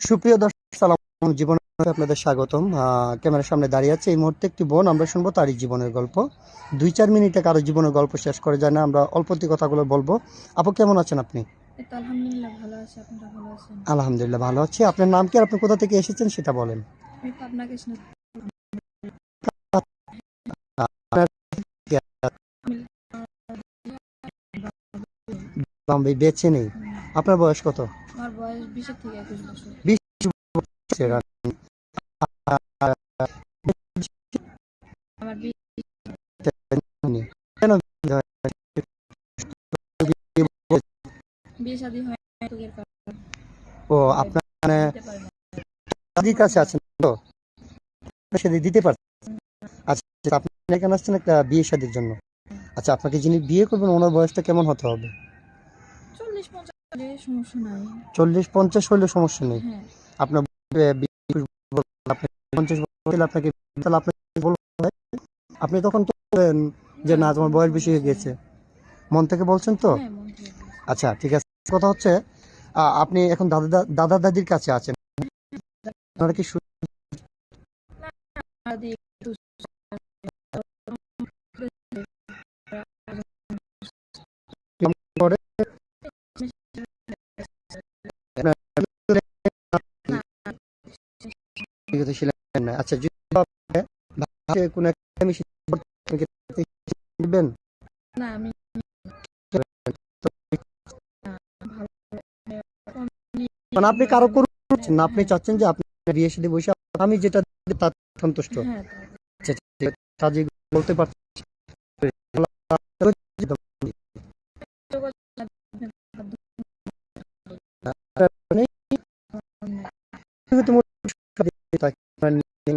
সুপ্রিয় দর্শক সালাম জীবন আপনাদের স্বাগতম। ক্যামেরার সামনে দাঁড়িয়ে আছে এই মুহূর্তে একটি বোন। আমরা শুনব তারই জীবনের গল্প। দুই চার মিনিটে কারও জীবনের গল্প শেষ করে যায় না। আমরা অল্পতি কথাগুলো বলব। আপু কেমন আছেন আপনি? আলহামদুলিল্লাহ ভালো আছি। আপনারা নাম কি আর আপনি কোথা থেকে এসেছেন সেটা বলেন। বেঁচে নেই। আপনার বয়স কত? বয়স বিশের থেকে একুশ বছর। আমার বিয়ে শাদী হয় ও আপনার মানে। দাদির কাছে আছেন তো? সেদি দিতে পারছেন। আচ্ছা আপনি এখানে আসছেন একটা বিয়ে শাদির জন্য। আচ্ছা আপনাকে যিনি বিয়ে করবেন ওনার বয়সটা কেমন হতে হবে? চল্লিশ চল্লিশ পঞ্চাশ হলে সমস্যা নেই। হ্যাঁ। আপনার আপনি পঞ্চাশ বছর আপনাকে আপনাকে আপনি তখন তো যে না তোমার বয়স বেশি হয়ে গেছে। মন থেকে বলছেন তো? হ্যাঁ। আচ্ছা ঠিক আছে। কথা হচ্ছে আপনি এখন দাদা দাদা দাদির কাছে আছেন। আপনারা কি আচ্ছা যদি আপনি কোনো একটা মিশে আপনি না আমি মানে আপনি কারও করছেন না আপনি চাচ্ছেন যে আপনি বিয়ে সাথে বসে আমি যেটা তার সন্তুষ্ট। হ্যাঁ আচ্ছা বলতে পারছি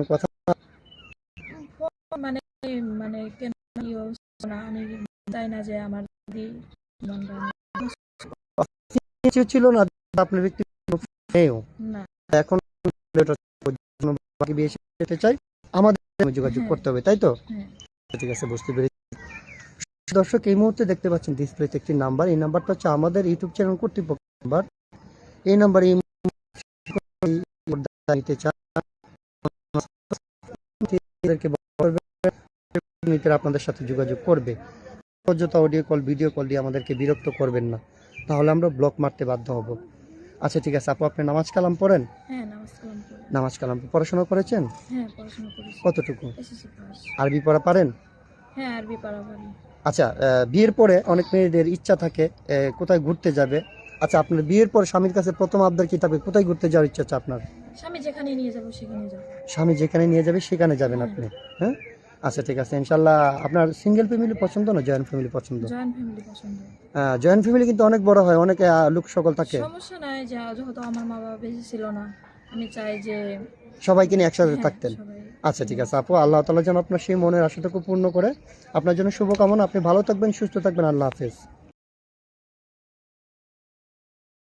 কথা মানে মানে কেন কি অবস্থা না আমি চাই না যে আমার দিদি কিছু ছিল না আপনার ব্যক্তি নেও এখন বাকি বিয়ে যেতে চাই আমাদের যোগাযোগ হ্যাঁ। করতে হবে তাই তো? হ্যাঁ। ঠিক আছে বুঝতে পেরেছি। দর্শক এই মুহূর্তে দেখতে পাচ্ছেন ডিসপ্লেতে একটি নাম্বার এই নাম্বারটা হচ্ছে আমাদের ইউটিউব চ্যানেল কর্তৃপক্ষ নাম্বার এই নাম্বারে নিতে চান মিনিটের আপনাদের সাথে যোগাযোগ করবে। অযথা অডিও কল ভিডিও কল দিয়ে আমাদেরকে বিরক্ত করবেন না। তাহলে আমরা ব্লক মারতে বাধ্য হব। আচ্ছা ঠিক আছে আপু আপনি নামাজ কালাম পড়েন? হ্যাঁ নামাজ কালাম পড়াশোনা করেছেন? হ্যাঁ কতটুকু? আরবি পড়া পারেন? হ্যাঁ আচ্ছা বিয়ের পরে অনেক মেয়েদের ইচ্ছা থাকে কোথায় ঘুরতে যাবে? আচ্ছা আপনার বিয়ের পর স্বামীর কাছে প্রথম আবদার কি থাকবে? কোথায় ঘুরতে যাওয়ার ইচ্ছা আছে আপনার? স্বামী যেখানে নিয়ে যাব সেখানে যাব। স্বামী যেখানে নিয়ে যাবে সেখানে যাবেন আপনি হ্যাঁ? আচ্ছা ঠিক আছে। ইনশাল্লাহ আপনার সিঙ্গেল ফ্যামিলি পছন্দ না জয়েন্ট ফ্যামিলি পছন্দ? জয়েন্ট ফ্যামিলি পছন্দ। জয়েন্ট ফ্যামিলি কিন্তু অনেক বড় হয় অনেকে লোক সকল থাকে। সমস্যা নাই যে যেহেতু আমার মা বাবা বেশি ছিল না আমি চাই যে সবাইকে নিয়ে একসাথে হ্যাঁ, থাকতেন। আচ্ছা ঠিক আছে আপু আল্লাহ তালা যেন আপনার সেই মনের আশাটুকু পূর্ণ করে। আপনার জন্য শুভকামনা আপনি ভালো থাকবেন সুস্থ থাকবেন আল্লাহ হাফেজ।